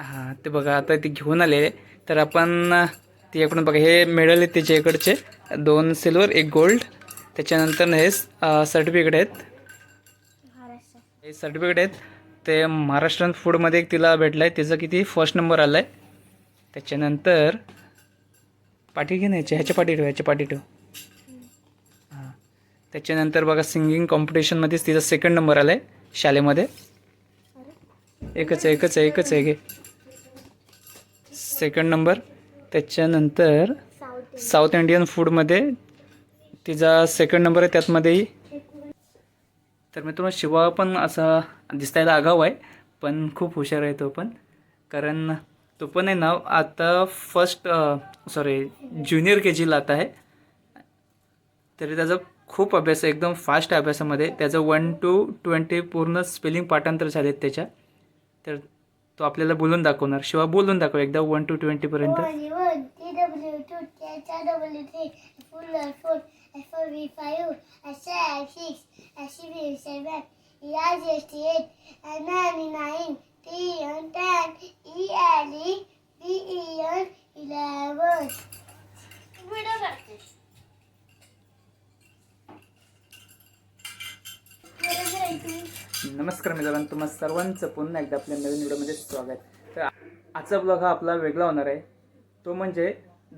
हां ते बघा आता ते घेऊन आले. तर आपण तिच्याकडून बघा हे मिळाले आहेत त्याच्याकडचे दोन सिल्वर एक गोल्ड. त्याच्यानंतर हे सर्टिफिकेट आहेत. हे सर्टिफिकेट आहेत. ते महाराष्ट्रीयन फूडमध्ये एक तिला भेटलं आहे तिचं किती? फर्स्ट नंबर आला आहे त्याच्यानंतर पाठी घे ह्याच्या ह्याच्या पाठी ठेव ह्याच्या पाठी ठेव. हां. त्याच्यानंतर बघा सिंगिंग कॉम्पिटिशनमध्येच तिचा सेकंड नंबर आला आहे शाळेमध्ये एकच आहे एकच आहे एकच आहे घे. सेकंड नंबर त्याच्यानंतर साऊथ इंडियन फूडमध्ये तिचा सेकंड नंबर आहे त्यातमध्येही. तर मित्रांनो शिवा पण असा दिसायला आगाव आहे पण खूप हुशार आहे तो पण. कारण तो पण आहे ना आता फर्स्ट सॉरी ज्युनियर के जीला आता आहे. तरी त्याचा खूप अभ्यास आहे एकदम फास्ट अभ्यासामध्ये. त्याचं वन टू ट्वेंटी पूर्ण स्पेलिंग पाठांतर झालेत त्याच्या. तर तो आपल्याला बोलून दाखवणार. शिवा बोलून दाखव एकदा वन टू ट्वेंटीपर्यंत वन टी डब्ल्यू टू चार W three full four F four V five S F six S C V seven S S T eight N N nine T N ten E L E B E N eleven video करते बरोबर आहे तुम्ही नमस्कार मित्रांनो तुम्हा सर्वांचं पुन्हा एकदा आपल्या नवीन व्हिडिओमध्ये स्वागत. तर आजचा ब्लॉग हा आपला वेगळा होणार आहे. तो म्हणजे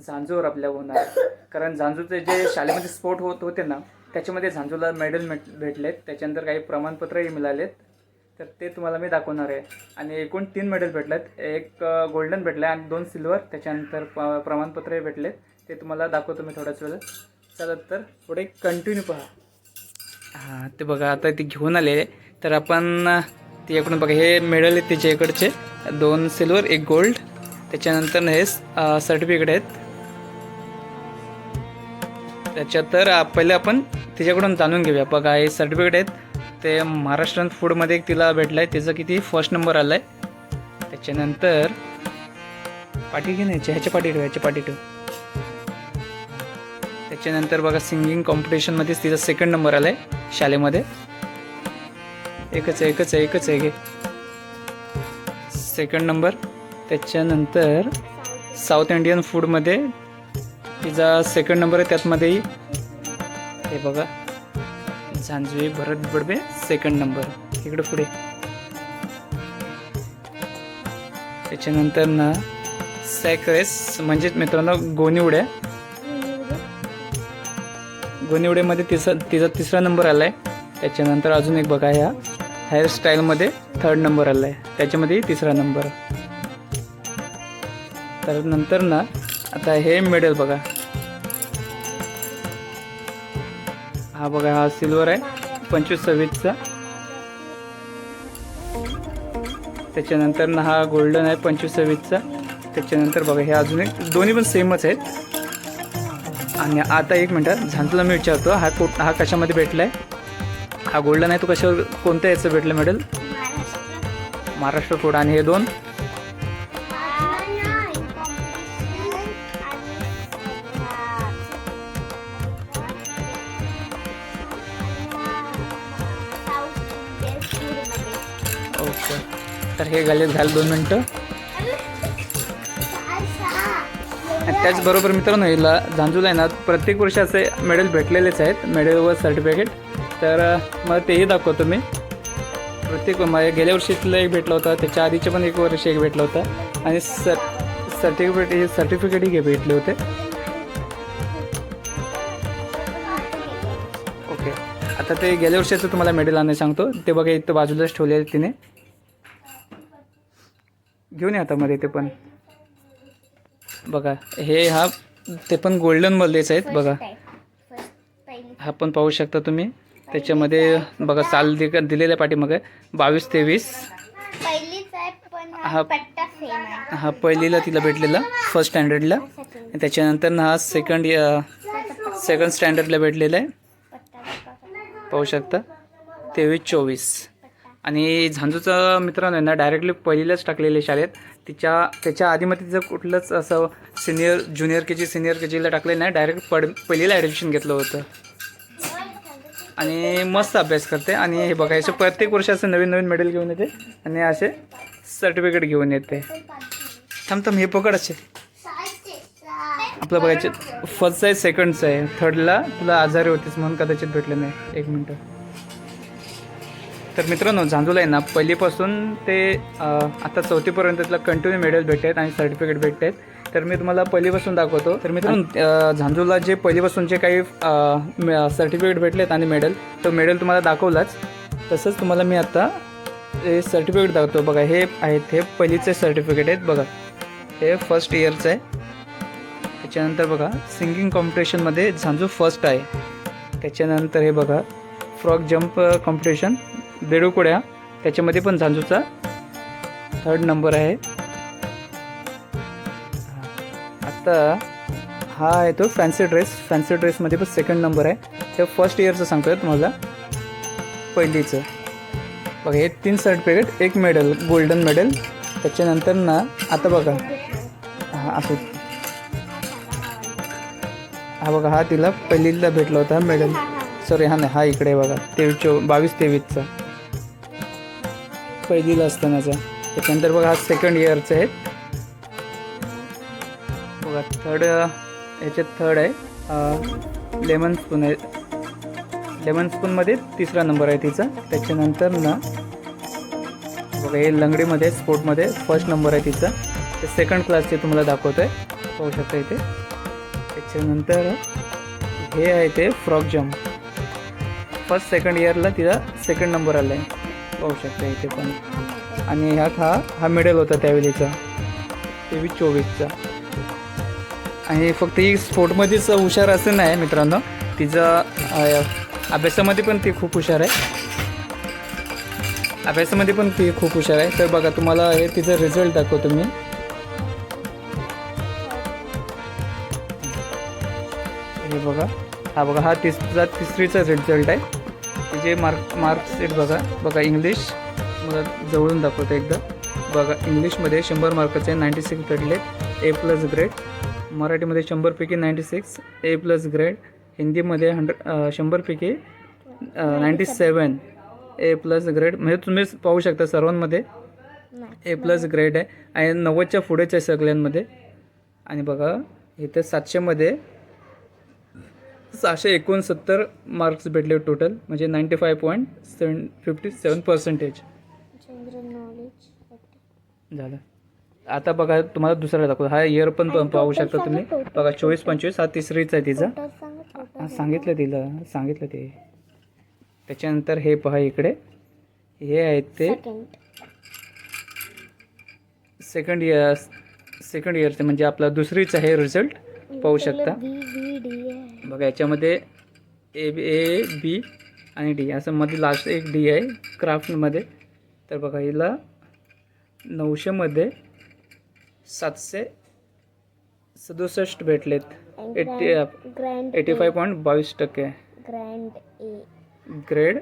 झांजूवर आपल्या होणार आहे. कारण झांजूचे जे शाळेमध्ये स्पोर्ट होत होते ना त्याच्यामध्ये झांजूला मेडल भेटलेत. त्याच्यानंतर काही प्रमाणपत्रही मिळालेत. तर ते तुम्हाला मी दाखवणार आहे. आणि एकूण तीन मेडल भेटलेत. एक गोल्डन भेटलं आहे आणि दोन सिल्वर त्याच्यानंतर प प्रमाणपत्रही भेटलेत. ते तुम्हाला दाखवतो मी थोड्याच वेळात. चला तर पुढे कंटिन्यू पहा. हां ते बघा आता ते घेऊन आले. तर आपण तिच्याकडून बघा हे मेडल आहेत तिच्याकडचे दोन सिल्वर एक गोल्ड. त्याच्यानंतर हे सर्टिफिकेट आहेत. त्याच्यात तर पहिले आपण तिच्याकडून जाणून घेऊया. बघा हे सर्टिफिकेट आहेत. ते महाराष्ट्रन फूडमध्ये एक तिला भेटलं आहे तिचं किती फर्स्ट नंबर आला आहे त्याच्यानंतर पाठी घे नाही ह्याच्या पाठी ठेव ह्याच्या पाठी ठेव. त्याच्यानंतर बघा सिंगिंग कॉम्पिटिशनमध्येच तिचा सेकंड नंबर आला आहे शाळेमध्ये. एकच आहे एकच आहे एकच आहे घे सेकंड नंबर त्याच्यानंतर साऊथ इंडियन फूडमध्ये तिचा सेकंड नंबर आहे त्यातमध्येही हे बघा. झांजवी भरत बडबे सेकंड नंबर इकडे पुढे. त्याच्यानंतर ना सॅक्रेस म्हणजेच मित्रांनो गोनिवड्या गोनिवडेमध्ये तिचा तिचा तिसरा नंबर आला आहे त्याच्यानंतर अजून एक बघा ह्या. हेअरस्टाईलमध्ये थर्ड नंबर आला आहे त्याच्यामध्येही तिसरा नंबर तर नंतर ना आता हे मेडल बघा. हा बघा हा सिल्वर आहे. पंचवीस सव्वीसचा. त्याच्यानंतर ना हा गोल्डन आहे पंचवीस सव्वीसचा. त्याच्यानंतर बघा हे अजून एक दोन्ही पण सेमच आहेत. आणि आता एक मिनटं झांतला मी विचारतो हा कुठ हा कशामध्ये भेटला आहे हा गोल्डन आहे तो कशावर कोणत्या याचं भेटलं मेडल महाराष्ट्र फूड आणि हे दोन. ओके. तर हे घालेत घाल दोन मिनटं. त्याचबरोबर मित्रांनो हिला झांजूला आहे ना प्रत्येक वर्षी असे मेडल भेटलेलेच आहेत. मेडल व सर्टिफिकेट तर मग मला तेही दाखवतो मी प्रत्येक माझ्या गेल्या वर्षीतलं एक भेटला होता त्याच्या आधीचे पण एक वर्ष एक भेटला होता. आणि सर सर्टिफिकेट हे सर्टिफिकेटही घे भेटले होते. ओके आता ते गेल्या वर्षाचं तुम्हाला मेडल आणायला सांगतो. ते बघा इथं बाजूलाच ठेवले तिने. घेऊन या हातामध्ये ते पण. बघा हे हा ते पण गोल्डन मध्येच आहेत बघा. हा पण पाहू शकता तुम्ही. त्याच्यामध्ये बघा साल दि दिलेल्या पाठीमागे बावीस तेवीस. हा. हा पहिलीला तिला भेटलेला फर्स्ट स्टँडर्डला त्याच्यानंतर ना हा सेकंड सेकंड स्टँडर्डला भेटलेला आहे. पाहू शकता. तेवीस चोवीस. आणि झांजूचा मित्रांनो आहे ना डायरेक्टली पहिलीलाच टाकलेले शाळेत. तिच्या त्याच्या आधीमध्ये तिचं कुठलंच असं senior junior K G senior K जीला टाकलेलं नाही. डायरेक्ट पड पहिलीला ॲडमिशन घेतलं होतं. आणि मस्त अभ्यास करते. आणि हे बघायचं प्रत्येक वर्षी असं नवीन नवीन मेडल घेऊन येते. आणि असे सर्टिफिकेट घेऊन येते. थांब थांब हे पकड असे. आपलं बघायचे फर्स्ट आहे सेकंडचं आहे. थर्डला तुला आजारी होतीस म्हणून कदाचित भेटलं नाही. एक मिनटं. तर मित्रांनो झांजूला आहे ना पहिलीपासून ते आता चौथीपर्यंत तुला कंटिन्यू मेडल भेटत आहेत आणि सर्टिफिकेट भेटत आहेत तर मी तुम्हाला पहिलीपासून दाखवतो. तर मित्रांनो झांजूला जे पहिलीपासून जे काही सर्टिफिकेट भेटलेत आणि मेडल तो मेडल तुम्हाला दाखवलाच. तसंच तुम्हाला मी आत्ता हे सर्टिफिकेट दाखवतो. बघा हे आहेत हे पहिलीचे सर्टिफिकेट आहेत. बघा हे फर्स्ट इयरचं आहे. त्याच्यानंतर बघा सिंगिंग कॉम्पिटिशनमध्ये झांजू फर्स्ट आहे. त्याच्यानंतर हे बघा फ्रॉक जम्प कॉम्पिटिशन बेडूकुड्या त्याच्यामध्ये पण झांजूचा थर्ड नंबर आहे. आता हा आहे तो फॅन्सी ड्रेस फॅन्सी ड्रेसमध्ये पण सेकंड नंबर आहे. ते फर्स्ट इयरचं सांगतो तुम्हाला. पहिलीचं. बघा हे तीन सर्टिफिकेट एक मेडल गोल्डन मेडल त्याच्यानंतर ना आता बघा. हा असं हा बघा हा तिला पहिलीला भेटला होता मेडल सॉरी हा नाही हा इकडे बघा. तेवीस चो बावीस तेवीसचा. पहिलीला असतानाचा. त्याच्यानंतर बघा हा सेकंड इयरचा आहे. बघा थर्ड याच्यात थर्ड आहे. लेमन स्पून आहे. लेमन स्पूनमध्ये तिसरा नंबर आहे तिचा. त्याच्यानंतर ना बघा हे लंगडीमध्ये स्पोर्टमध्ये फर्स्ट नंबर आहे तिचा. ते सेकंड क्लासचे तुम्हाला दाखवतो आहे पाहू शकता इथे. त्याच्यानंतर हे आहे ते फ्रॉक जम्प फर्स्ट सेकंड इयरला तिला सेकंड नंबर आला आहे पाहू शकता इथे पण. आणि ह्यात हा हा मेडल होता त्यावेळीचा. तेवीस चोवीसचा. आणि फक्त ही स्पोर्टमध्येच हुशार असं नाही मित्रांनो. तिचं अभ्यासामध्ये पण ती खूप हुशार आहे. अभ्यासामध्ये पण ती खूप हुशार आहे. तर बघा तुम्हाला हे तिचं रिझल्ट दाखवतो मी. हे बघा. हा बघा हा तिसरा तिसरीचा रिझल्ट आहे. तिचे मार्क मार्कशीट बघा. बघा इंग्लिश मला जवळून दाखवतो एकदा. बघा इंग्लिशमध्ये शंभर मार्काचे नाईंटी सिक्स भेटले ए प्लस ग्रेड मराठीमध्ये शंभरपैकी ninety six A plus grade हिंदीमध्ये hundred शंभरपैकी ninety seven A plus grade म्हणजे तुम्ही पाहू शकता सर्वांमध्ये. ए प्लस ग्रेड आहे. आणि नव्वदच्या पुढेच आहे सगळ्यांमध्ये. आणि बघा इथे सातशेमध्ये सहाशे एकोणसत्तर मार्क्स भेटले टोटल म्हणजे ninety five point seven fifty seven percentage झालं. आता बघा तुम्हाला दुसरा दाखवतो. हा इयर पण पाहू शकता तुम्ही. बघा चोवीस पंचवीस हा तिसरीचा आहे तिचा. हा, सांगितलं तिला सांगितलं ते. त्याच्यानंतर हे पहा इकडे. हे आहेत ते सेकंड इयर सेकंड इयरचे म्हणजे आपला दुसरीचा आहे रिझल्ट पाहू शकता. बघा याच्यामध्ये ए बी ए बी आणि डी असं मध्ये लास्ट एक डी आहे क्राफ्टमध्ये तर बघा हिला नऊशेमध्ये सातशे सदुसष्ट भेटलेत. एटी एटी फाय पॉईंट बावीस टक्के. Grand A grade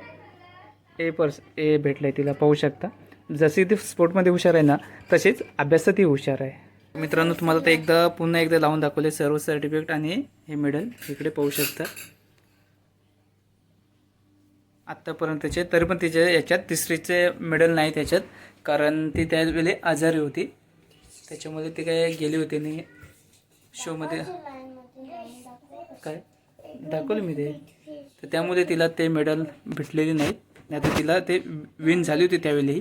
A plus A भेटलं आहे तिला पाहू शकता. जशी ती स्पोर्टमध्ये हुशार आहे ना तशीच अभ्यासातही हुशार आहे. मित्रांनो तुम्हाला ते एकदा पुन्हा एकदा लावून दाखवले सर्व सर्टिफिकेट आणि हे मेडल इकडे पाहू शकता. आत्तापर्यंतचे तरी पण तिचे याच्यात तिसरीचे मेडल नाही त्याच्यात कारण ती त्यावेळी आजारी होती. त्याच्यामुळे ते काय गेले होते नाही? शोमध्ये काय? दाखवलं मी ते. तर त्यामुळे तिला ते मेडल भेटलेले नाहीत नाही तर तिला ते विन झाली होती त्यावेळी.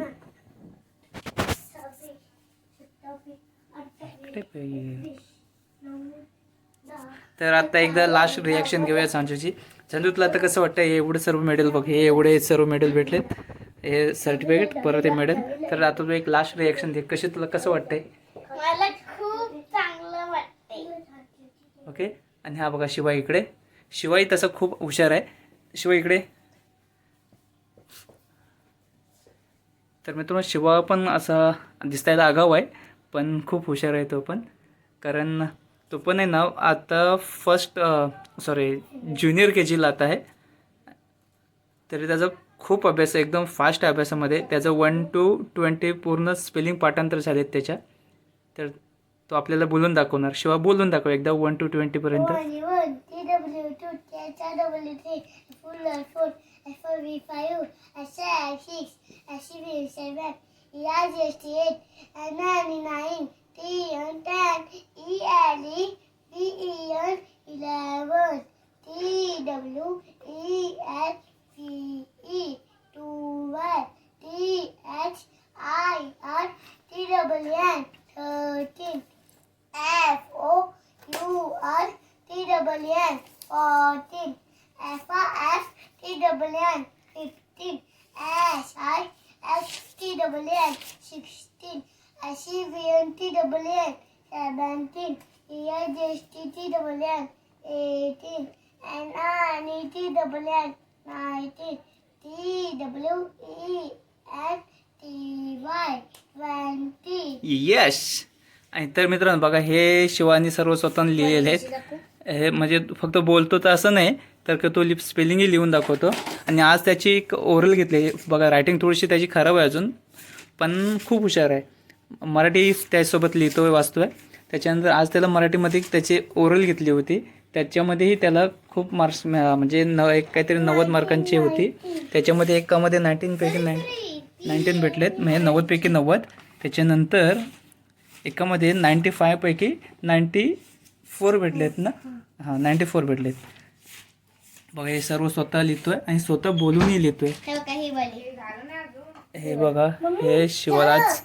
तर आता एकदा लास्ट रिॲक्शन घेऊया सांजूची संजू तुला आता कसं वाटतं हे एवढं सर्व मेडल बघ. हे एवढे सर्व मेडल भेटलेत हे सर्टिफिकेट परत हे मेडल तर आता तू एक लास्ट रिॲक्शन दे कशी तुला कसं वाटतंय मला खूप चांगलं वाटते ओके. आणि हा बघा शिवाय इकडे. शिवाई तसं खूप हुशार आहे. शिवाय इकडे. तर मित्रांनो शिवा पण असा दिसायला आगाव आहे पण खूप हुशार आहे तो पण. कारण तो पण आहे ना आता फर्स्ट सॉरी ज्युनियर के जीला आता आहे. तरी त्याचा खूप अभ्यास आहे एकदम फास्ट अभ्यासामध्ये. त्याचं वन टू ट्वेंटी पूर्ण स्पेलिंग पाठांतर झालेत त्याच्या. तर तो आपल्याला बोलून दाखवणार शिवा बोलून दाखव एकदा one two ट्वेंटीपर्यंत nine Sixteen S E V N T W N seventeen E I G S T T W N eighteen N I N E T W N nineteen T W E N T Y twenty. Yash आणि तर मित्रांनो बघा हे शिवानी सर्व स्वतः लिहिलेले आहेत. हे म्हणजे फक्त बोलतो तर असं नाही तर का तो लिप स्पेलिंगही लिहून दाखवतो. आणि आज त्याची एक ओरल घेतली बघा रायटिंग थोडीशी त्याची खराब आहे अजून. पण खूप हुशार आहे. मराठी त्याच्यासोबत वाचतो आहे. त्याच्यानंतर आज त्याला मराठीमध्ये त्याची ओरल घेतली होती. त्याच्यामध्येही त्याला खूप मार्क्स म्हणजे न एक काहीतरी नव्वद मार्कांची होती. त्याच्यामध्ये एकामध्ये नाईन्टीनपैकी नाईन नाईन्टीन भेटलेत. म्हणजे नव्वदपैकी नव्वद. त्याच्यानंतर एकामध्ये नाईन्टी फायपैकी नाईन्टी फोर भेटलेत ना? हां नाईन्टी फोर भेटलेत. बघा हे सर्व स्वतः लिहितो आहे आणि स्वतः बोलूनही लिहितो आहे हो, हे बघा हे शिवराज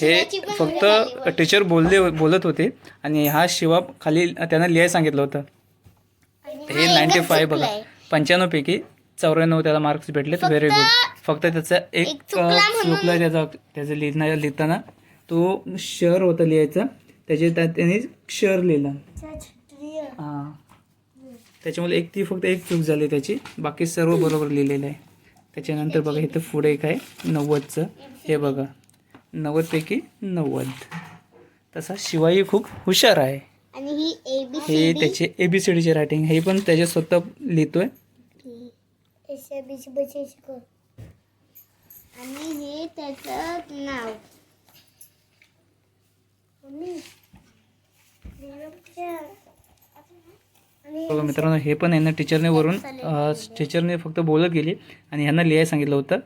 हे फक्त टीचर बोलले बोलत होते आणि हा शिवा खाली त्यांना लिहायला सांगितलं होतं. हे नाईन्टी फाय बघा पंच्याण्णवपैकी चौऱ्याण्णव त्याला मार्क्स भेटलेत व्हेरी गुड फक्त त्याचा एक चुकला त्याचा त्याचं लिहिणं लिहिताना. तो शहर होता लिहायचा त्याचे त्यात त्याने क्षर लिहिला. हां. त्याच्यामुळे एक ती फक्त एक चूक झाली त्याची बाकी सर्व बरोबर लिहिलेलं आहे. त्याच्यानंतर बघा इथं पुढे एक आहे नव्वदचं. हे बघा नव्वदपैकी नव्वद. तसा शिवाई खूप हुशार आहे. आणि ही त्याचे ए बी सी डीचे रायटिंग हे पण त्याचे स्वतः लिहितोय. आणि हे त्याचं नाव मम्मी आणि बघा मित्रांनो हे पण यांना टीचरने वरून टीचरने फक्त बोलत गेली आणि ह्यांना लिहायला सांगितलं होतं.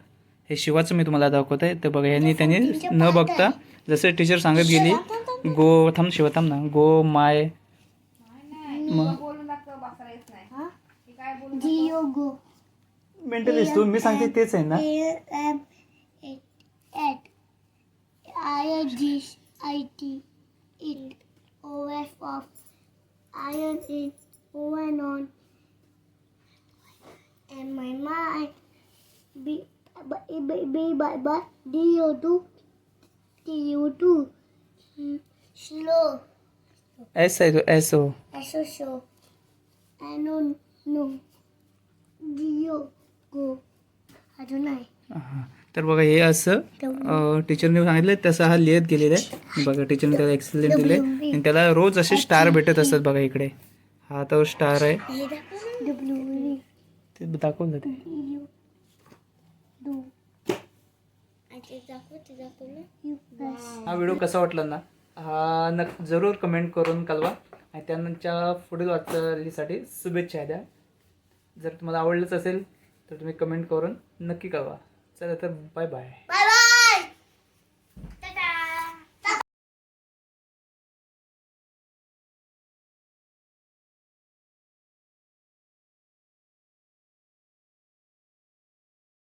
हे शिवाचं मी तुम्हाला दाखवत आहे तर बघा यांनी त्यांनी न बघता जसं टीचर सांगत गेली गो थांब शिवा थांब ना. गो माय मग जिओ गो. मेंटलिस्ट तू मी सांगते तेच आहे ना. A M at I N G I T it O F of I N in O N on and my mind B B B B B B D O two T U two slow. S आहे तो S O S O show I know. No D O go अजून नाही हां तर बघा हे असं टीचरने सांगितलं तसं हा लिहित गेलेला आहे. बघा टीचरने त्याला एक्सलेंट दिले आणि त्याला रोज असे स्टार भेटत असतात बघा इकडे. हा तो स्टार आहे. ते दाखवून जाते हा व्हिडिओ कसा वाटला ना? हा नक् जरूर कमेंट करून कळवा. आणि त्यांच्या पुढील वाटचालीसाठी शुभेच्छा द्या. जर तुम्हाला आवडलंच असेल तर तुम्ही कमेंट करून नक्की कळवा. चला तर बाय बाय